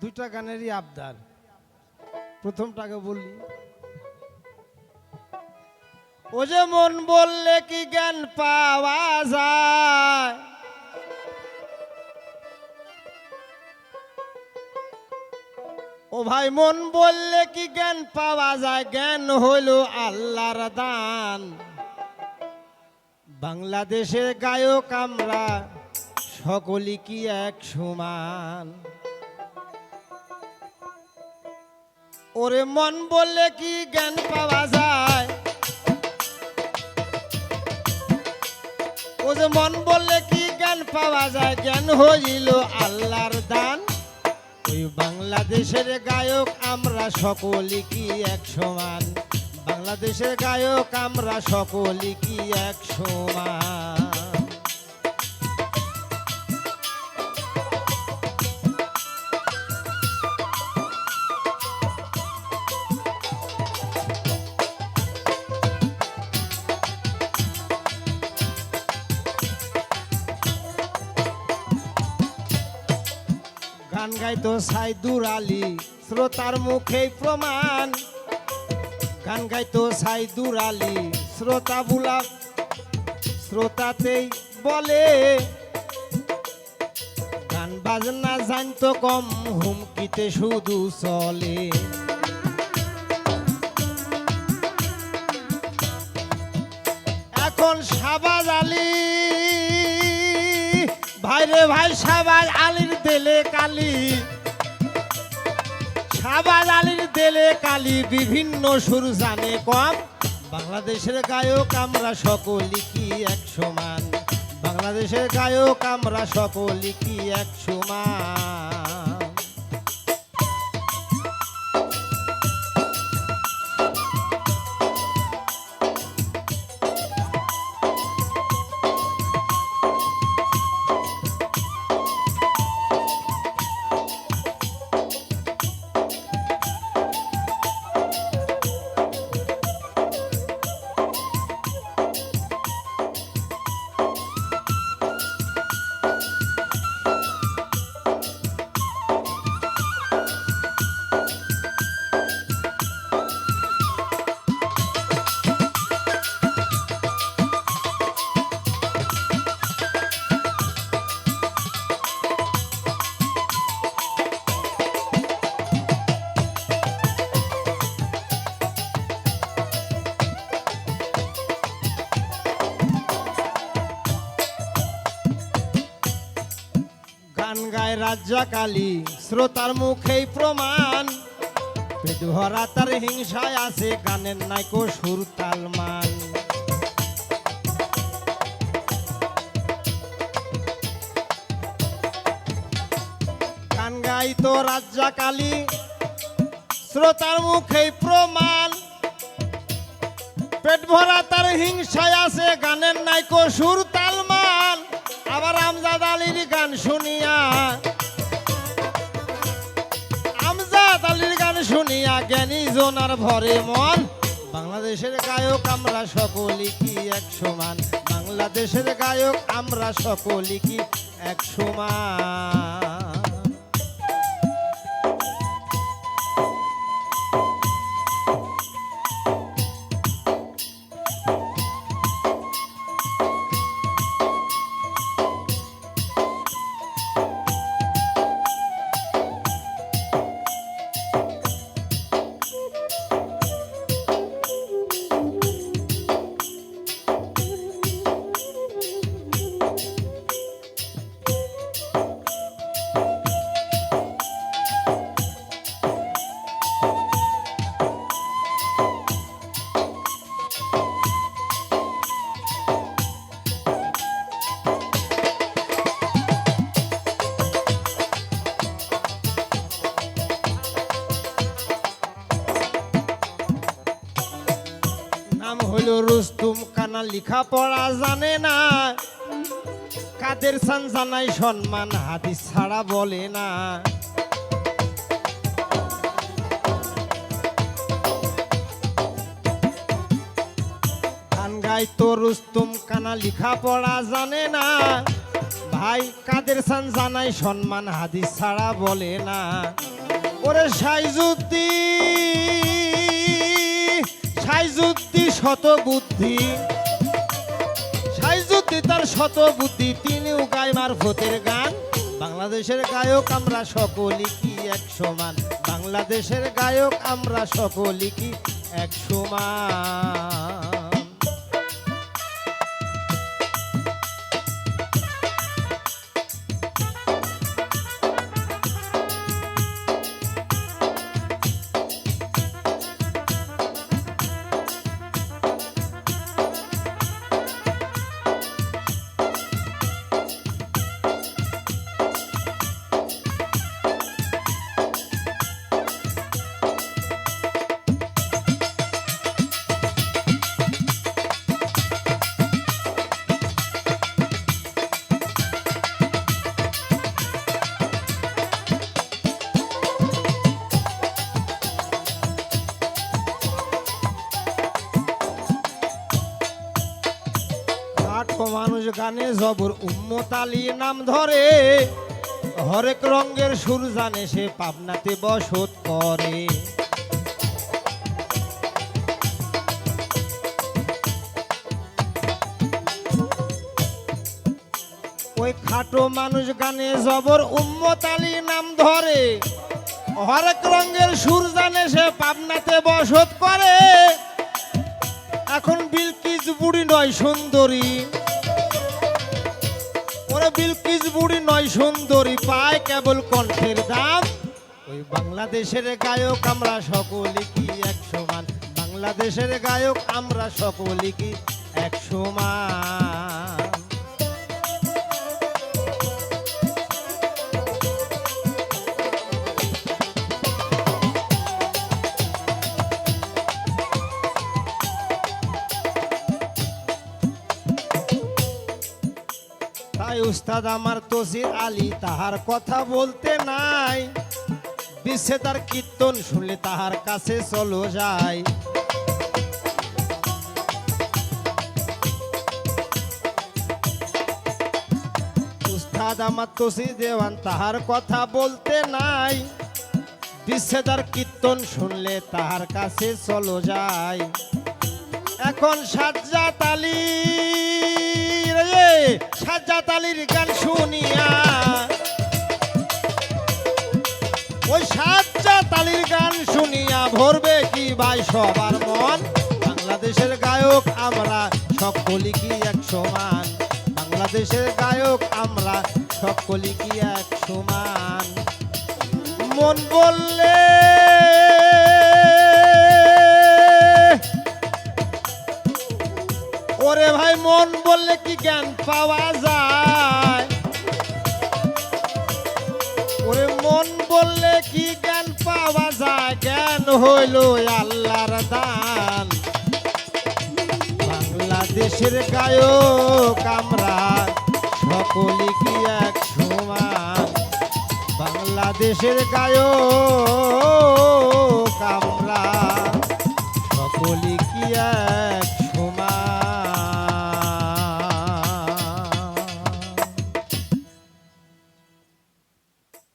দুইটা গানেরই আবদার। প্রথমটাকে বললি। ও যে মন বললে কি জ্ঞান পাওয়া যায়? ও ভাই, মন বললে কি জ্ঞান পাওয়া যায়? জ্ঞান হইল আল্লাহর দান। বাংলাদেশের গায়ক আমরা সকলই কি এক সমান? ওরে মন বললে কি জ্ঞান পাওয়া যায়? ও যে মন বললে কি জ্ঞান পাওয়া যায়? জ্ঞান হইল আল্লাহর দান। ওই বাংলাদেশের গায়ক আমরা সকলই কি এক সমান? বাংলাদেশের গায়ক আমরা সকলই কি এক সমান? গাইতো সাইদুর আলী শ্রোতার মুখে প্রমাণ। গান গাইতো সাইদুর আলী শ্রোতা বুলা শ্রোতাতেই বলে। গান বাজনা জানতো কম, হুমকিতে শুধু চলে। এখন সাবাজ আলী। ভাইরে ভাই সাবাজ আলির দেলে কালি। সাবাজ আলির দেলে কালি, বিভিন্ন সুর জানে কম। বাংলাদেশের গায়ক আমরা সকলই কি এক সমান? বাংলাদেশের গায়ক আমরা সকলই কি এক সমান? গায় রাজ্জাকালী, শ্রোতার মুখেই প্রমাণ। পেট ভরা তার হিংসায় আছে, গানের নাইকো সুর তালমান গান গাই তো রাজ্জাকালী, শ্রোতার মুখেই প্রমাণ। পেট ভরা তার হিংসায় আছে, গানের নাইকো সুর তালমান আবার আমজাদ আলীর গান শুনিয়া, আমজাদ আলীর গান শুনিয়া জ্ঞানী জোনার ভরে মন। বাংলাদেশের গায়ক আমরা সকলে কি এক সমান? বাংলাদেশের গায়ক আমরা সকলে কি এক সমান? লিখা পড়া জানে না। কাদের সান জানাই সম্মান, হাদিস ছাড়া বলে না। গাই তো রুস্তুম কানা লিখা পড়া জানে না। ভাই, কাদের সান জানাই সম্মান, হাদিস ছাড়া বলে না। ওরে সাইজুদ্দি সাইজুদ্দি শত বুদ্ধি। তার শত বুদ্ধি? তিনি গায় মারফতের গান। বাংলাদেশের গায়ক আমরা সকলই কি এক সমান? বাংলাদেশের গায়ক আমরা সকলই কি এক সমান? গানে জবর উম্মত আলী নাম ধরে। হরেক রঙের সুর জানে সে পাবনাতে বসত করে। ওই খাটো মানুষ গানে জবর উম্মত আলী নাম ধরে। হরেক রঙের সুর জানে সে পাবনাতে বসত করে। এখন বিলকিস বুড়ি নয় সুন্দরী। বুড়ি নয় সুন্দরী, পায় কেবল কণ্ঠের দাম। ওই বাংলাদেশের গায়ক আমরা সকলে কি এক সমান? বাংলাদেশের গায়ক আমরা সকলে কি এক সমান? তাই উস্তাদ আমার তসির আলী, তাহার কথা বলতে নাই। বিশ্বে তার কীর্তন শুনলে তাহার কাছে চলো যায় উস্তাদ আমার তসির দেওয়ান, তাহার কথা বলতে নাই। বিশ্বে তার কীর্তন শুনলে তাহার কাছে চলো যায় এখন সাজ্জাত আলী সাজ্জাত আলীর গান শুনিয়া। ওই সাজ্জাত আলীর গান শুনিয়া ভরবে কি ভাই সবার মন? বাংলাদেশের গায়ক আমরা সকলি কি এক সমান? বাংলাদেশের গায়ক আমরা সকলি কি এক সমান? মন বললে ওরে ভাই, মন বললে কি জ্ঞান পাওয়া যায়? ওরে মন বললে কি জ্ঞান পাওয়া যায়? জ্ঞান হইল আল্লাহর দান। বাংলাদেশের গায়ো কামরা সকলে কি এক সমান? বাংলাদেশের গায়ো কামরা সকলে কি এক